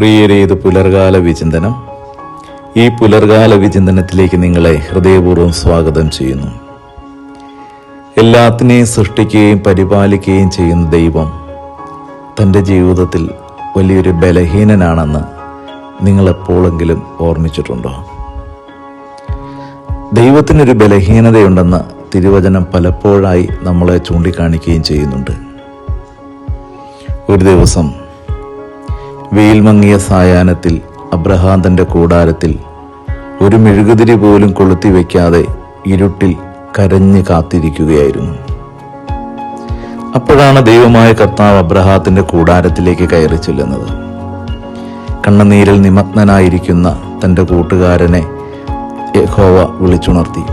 പ്രിയരെ ഇത് പുലർകാല വിചിന്തനം. ഈ പുലർകാല വിചിന്തനത്തിലേക്ക് നിങ്ങളെ ഹൃദയപൂർവം സ്വാഗതം ചെയ്യുന്നു. എല്ലാത്തിനെയും സൃഷ്ടിക്കുകയും പരിപാലിക്കുകയും ചെയ്യുന്ന ദൈവം തന്റെ ജീവിതത്തിൽ വലിയൊരു ബലഹീനനാണെന്ന് നിങ്ങളെപ്പോഴെങ്കിലും ഓർമ്മിച്ചിട്ടുണ്ടോ? ദൈവത്തിനൊരു ബലഹീനതയുണ്ടെന്ന് തിരുവചനം പലപ്പോഴായി നമ്മളെ ചൂണ്ടിക്കാണിക്കുകയും ചെയ്യുന്നുണ്ട്. ഒരു ദിവസം വെയിൽ മങ്ങിയ സായാഹ്നത്തിൽ അബ്രഹാം കൂടാരത്തിൽ ഒരു മെഴുകുതിരി പോലും കൊളുത്തി വയ്ക്കാതെ ഇരുട്ടിൽ കരഞ്ഞ് കാത്തിരിക്കുകയായിരുന്നു. അപ്പോഴാണ് ദൈവമായ കർത്താവ് അബ്രഹാത്തിന്റെ കൂടാരത്തിലേക്ക് കയറി ചെല്ലുന്നത്. കണ്ണുനീരിൽ നിമഗ്നനായിരിക്കുന്ന തന്റെ കൂട്ടുകാരനെ യഹോവ വിളിച്ചുണർത്തി.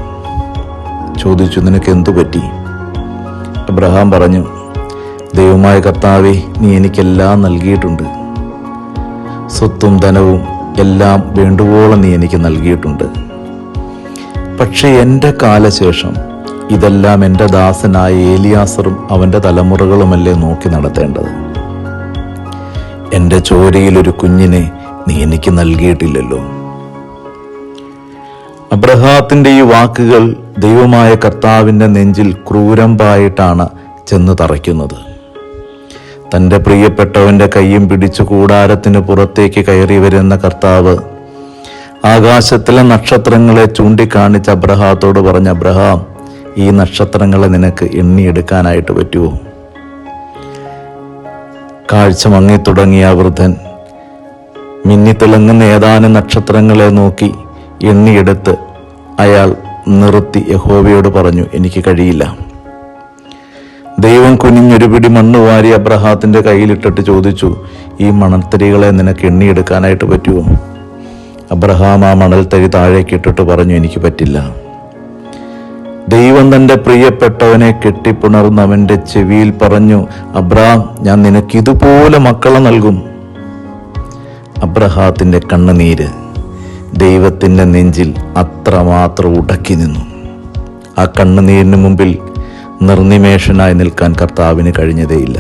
ചോദിച്ചു നിനക്ക് എന്തു പറ്റി? അബ്രഹാം പറഞ്ഞു ദൈവമായ കർത്താവെ നീ എനിക്കെല്ലാം നൽകിയിട്ടുണ്ട്. സ്വത്തും ധനവും എല്ലാം വേണ്ടുവോളം നീ എനിക്ക് നൽകിയിട്ടുണ്ട്. പക്ഷേ എന്റെ കാലശേഷം ഇതെല്ലാം എന്റെ ദാസനായ ഏലിയാസറും അവന്റെ തലമുറകളുമല്ലേ നോക്കി നടത്തേണ്ടത്? എന്റെ ചോരയിലൊരു കുഞ്ഞിനെ നീ എനിക്ക് നൽകിയിട്ടില്ലല്ലോ. അബ്രഹാത്തിന്റെ ഈ വാക്കുകൾ ദൈവമായ കർത്താവിന്റെ നെഞ്ചിൽ ക്രൂരമ്പായിട്ടാണ് ചെന്ന് തറയ്ക്കുന്നത്. തന്റെ പ്രിയപ്പെട്ടവന്റെ കൈയും പിടിച്ചു കൂടാരത്തിന് പുറത്തേക്ക് കയറി വരുന്ന കർത്താവ് ആകാശത്തിലെ നക്ഷത്രങ്ങളെ ചൂണ്ടിക്കാണിച്ച് അബ്രഹാത്തോട് പറഞ്ഞ അബ്രഹാം ഈ നക്ഷത്രങ്ങളെ നിനക്ക് എണ്ണിയെടുക്കാനായിട്ട് പറ്റുമോ? കാഴ്ച മങ്ങി തുടങ്ങിയ ആ വൃദ്ധൻ മിന്നിത്തിളങ്ങുന്ന ഏതാനും നക്ഷത്രങ്ങളെ നോക്കി എണ്ണിയെടുത്ത് അയാൾ നിർത്തി യഹോവയോട് പറഞ്ഞു എനിക്ക് കഴിയില്ല. ദൈവം കുനിഞ്ഞൊരു പിടി മണ്ണ് വാരി അബ്രഹാത്തിന്റെ കയ്യിലിട്ടിട്ട് ചോദിച്ചു ഈ മണൽത്തരികളെ നിനക്ക് എണ്ണിയെടുക്കാനായിട്ട് പറ്റുമോ? അബ്രഹാം ആ മണൽത്തരി താഴേക്ക് ഇട്ടിട്ട് പറഞ്ഞു എനിക്ക് പറ്റില്ല. ദൈവം തന്റെ പ്രിയപ്പെട്ടവനെ കെട്ടിപ്പുണർന്ന് അവന്റെ ചെവിയിൽ പറഞ്ഞു അബ്രഹാം ഞാൻ നിനക്ക് ഇതുപോലെ മക്കളെ നൽകും. അബ്രഹാത്തിന്റെ കണ്ണുനീര് ദൈവത്തിന്റെ നെഞ്ചിൽ അത്രമാത്രം ഉടക്കി നിന്നു. ആ കണ്ണുനീരിന് മുമ്പിൽ നിർനിമേഷനായി നിൽക്കാൻ കർത്താവിന് കഴിഞ്ഞതേയില്ല.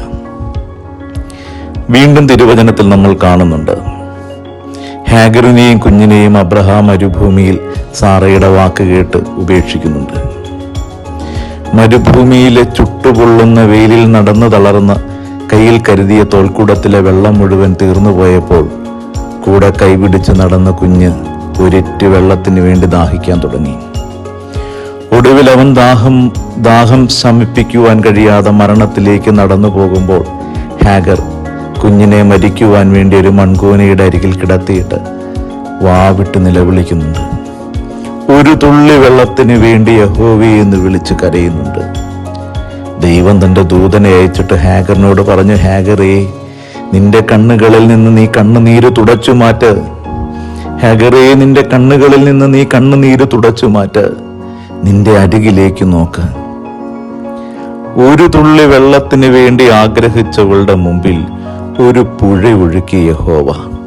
വീണ്ടും തിരുവചനത്തിൽ നമ്മൾ കാണുന്നുണ്ട്. ഹാഗറിനെയും കുഞ്ഞിനെയും അബ്രഹാം മരുഭൂമിയിൽ സാറയുടെ വാക്ക് കേട്ട് ഉപേക്ഷിക്കുന്നുണ്ട്. മരുഭൂമിയിലെ ചുട്ടുപൊള്ളുന്ന വെയിലിൽ നടന്നു തളർന്ന് കയ്യിൽ കരുതിയ തോൽക്കൂടത്തിലെ വെള്ളം മുഴുവൻ തീർന്നു പോയപ്പോൾ കൂടെ കൈപിടിച്ച് നടന്ന കുഞ്ഞ് ഒരിറ്റ് വെള്ളത്തിന് വേണ്ടി ദാഹിക്കാൻ തുടങ്ങി. ഒടുവിൽ അവൻ ദാഹം ദാഹം ശമിപ്പിക്കുവാൻ കഴിയാതെ മരണത്തിലേക്ക് നടന്നു പോകുമ്പോൾ ഹാഗർ കുഞ്ഞിനെ മരിക്കുവാൻ വേണ്ടി ഒരു മൺകൂനയുടെ അരികിൽ കിടത്തിയിട്ട് വാവിട്ട് നിലവിളിക്കുന്നുണ്ട്. ഒരു തുള്ളി വെള്ളത്തിന് വേണ്ടി യഹോവി എന്ന് വിളിച്ച് കരയുന്നുണ്ട്. ദൈവം തന്റെ ദൂതനെ അയച്ചിട്ട് ഹാഗറിനോട് പറഞ്ഞു ഹാഗറേ നിന്റെ കണ്ണുകളിൽ നിന്ന് നീ കണ്ണുനീര് തുടച്ചു മാറ്റ്. ഹാഗറേ നിന്റെ കണ്ണുകളിൽ നിന്ന് നീ കണ്ണുനീര് തുടച്ചു മാറ്റ്. നിന്റെ അരികിലേക്ക് നോക്ക്. ഒരു തുള്ളി വെള്ളത്തിന് വേണ്ടി ആഗ്രഹിച്ചവളുടെ മുമ്പിൽ ഒരു പുഴ ഒഴുക്കി യഹോവ.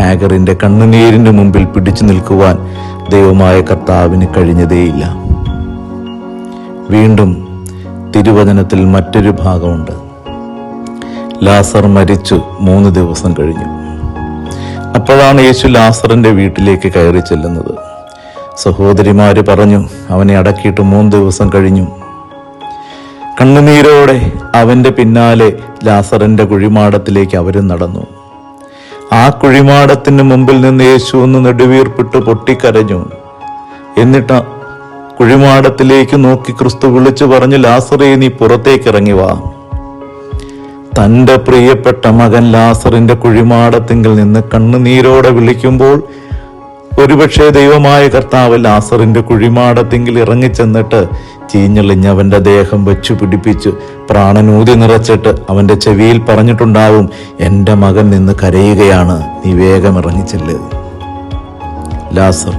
ഹാഗറിന്റെ കണ്ണുനീരിന്റെ മുമ്പിൽ പിടിച്ചു നിൽക്കുവാൻ ദൈവമായ കർത്താവിന് കഴിഞ്ഞതേയില്ല. വീണ്ടും തിരുവചനത്തിൽ മറ്റൊരു ഭാഗമുണ്ട്. ലാസർ മരിച്ചു മൂന്ന് ദിവസം കഴിഞ്ഞു. അപ്പോഴാണ് യേശു ലാസറിന്റെ വീട്ടിലേക്ക് കയറി ചെല്ലുന്നത്. സഹോദരിമാര് പറഞ്ഞു അവനെ അടക്കിയിട്ട് മൂന്ന് ദിവസം കഴിഞ്ഞു. കണ്ണുനീരോടെ അവന്റെ പിന്നാലെ ലാസറിന്റെ കുഴിമാടത്തിലേക്ക് അവരും നടന്നു. ആ കുഴിമാടത്തിന് മുമ്പിൽ നിന്ന് യേശു ഒന്ന് നെടുവീർപ്പിട്ട് പൊട്ടിക്കരഞ്ഞു. എന്നിട്ട് കുഴിമാടത്തിലേക്ക് നോക്കി ക്രിസ്തു വിളിച്ചു പറഞ്ഞു ലാസറേ നീ പുറത്തേക്ക് ഇറങ്ങി വാ. തന്റെ പ്രിയപ്പെട്ട മകൻ ലാസറിന്റെ കുഴിമാടത്തിങ്കിൽ നിന്ന് കണ്ണുനീരോടെ വിളിക്കുമ്പോൾ ഒരുപക്ഷെ ദൈവമായ കർത്താവ് ലാസറിന്റെ കുഴിമാടത്തിങ്കിൽ ഇറങ്ങിച്ചെന്നിട്ട് ചീഞ്ഞളിഞ്ഞ് അവന്റെ ദേഹം വെച്ചു പിടിപ്പിച്ച് പ്രാണനൂതി നിറച്ചിട്ട് അവന്റെ ചെവിയിൽ പറഞ്ഞിട്ടുണ്ടാവും എന്റെ മകൻ നിന്ന് കരയുകയാണ് നീ വേഗം ഇറങ്ങിച്ചെല്ല്. ലാസർ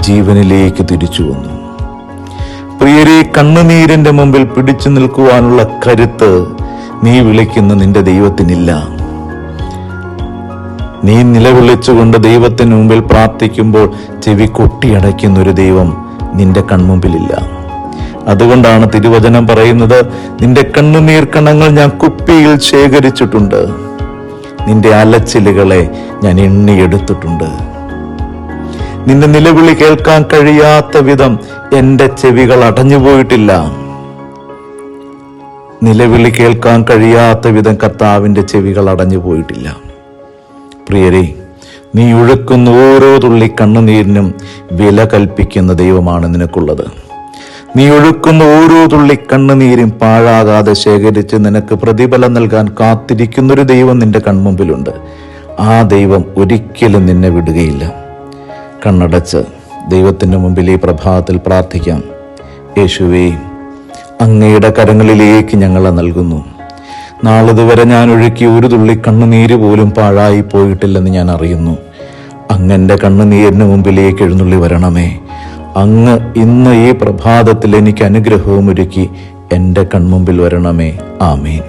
ജീവനിലേക്ക് തിരിച്ചു വന്നു. പ്രിയരെ കണ്ണുനീരിന്റെ മുമ്പിൽ പിടിച്ചു നിൽക്കുവാനുള്ള കരുത്ത് നീ വിളിക്കുന്ന നിന്റെ ദൈവത്തിനില്ല. നീ നിലവിളിച്ചുകൊണ്ട് ദൈവത്തിന് മുമ്പിൽ പ്രാർത്ഥിക്കുമ്പോൾ ചെവി കൊട്ടിയടയ്ക്കുന്ന ഒരു ദൈവം നിന്റെ കൺമുമ്പിലില്ല. അതുകൊണ്ടാണ് തിരുവചനം പറയുന്നത് നിന്റെ കണ്ണുനീർ കണങ്ങൾ ഞാൻ കുപ്പിയിൽ ശേഖരിച്ചിട്ടുണ്ട്. നിന്റെ അലച്ചിലുകളെ ഞാൻ എണ്ണിയെടുത്തിട്ടുണ്ട്. നിന്റെ നിലവിളി കേൾക്കാൻ കഴിയാത്ത വിധം എന്റെ ചെവികൾ അടഞ്ഞുപോയിട്ടില്ല. നിലവിളി കേൾക്കാൻ കഴിയാത്ത വിധം കർത്താവിന്റെ ചെവികൾ അടഞ്ഞു പോയിട്ടില്ല പ്രിയരെ നീ ഒഴുക്കുന്ന ഓരോ തുള്ളി കണ്ണുനീരിനും വില കൽപ്പിക്കുന്ന ദൈവമാണ് നിനക്കുള്ളത്. നീ ഒഴുക്കുന്ന ഓരോ തുള്ളി കണ്ണുനീരും പാഴാകാതെ ശേഖരിച്ച് നിനക്ക് പ്രതിഫലം നൽകാൻ കാത്തിരിക്കുന്നൊരു ദൈവം നിന്റെ കൺമുമ്പിലുണ്ട്. ആ ദൈവം ഒരിക്കലും നിന്നെ വിടുകയില്ല. കണ്ണടച്ച് ദൈവത്തിന്റെ മുമ്പിൽ ഈ പ്രഭാതത്തിൽ പ്രാർത്ഥിക്കാം. യേശുവേ അങ്ങയുടെ കരങ്ങളിലേക്ക് ഞങ്ങളെ നൽകുന്നു. നാളിതുവരെ ഞാൻ ഒഴുക്കി ഒരു തുള്ളി കണ്ണുനീര് പോലും പാഴായി പോയിട്ടില്ലെന്ന് ഞാൻ അറിയുന്നു. അങ്ങന്റെ കണ്ണുനീരിന് മുമ്പിലേക്ക് എഴുന്നള്ളി വരണമേ. അങ്ങ് ഇന്ന് ഈ പ്രഭാതത്തിൽ എനിക്ക് അനുഗ്രഹവും ഒരുക്കി എന്റെ കൺമുമ്പിൽ വരണമേ. ആമേൻ.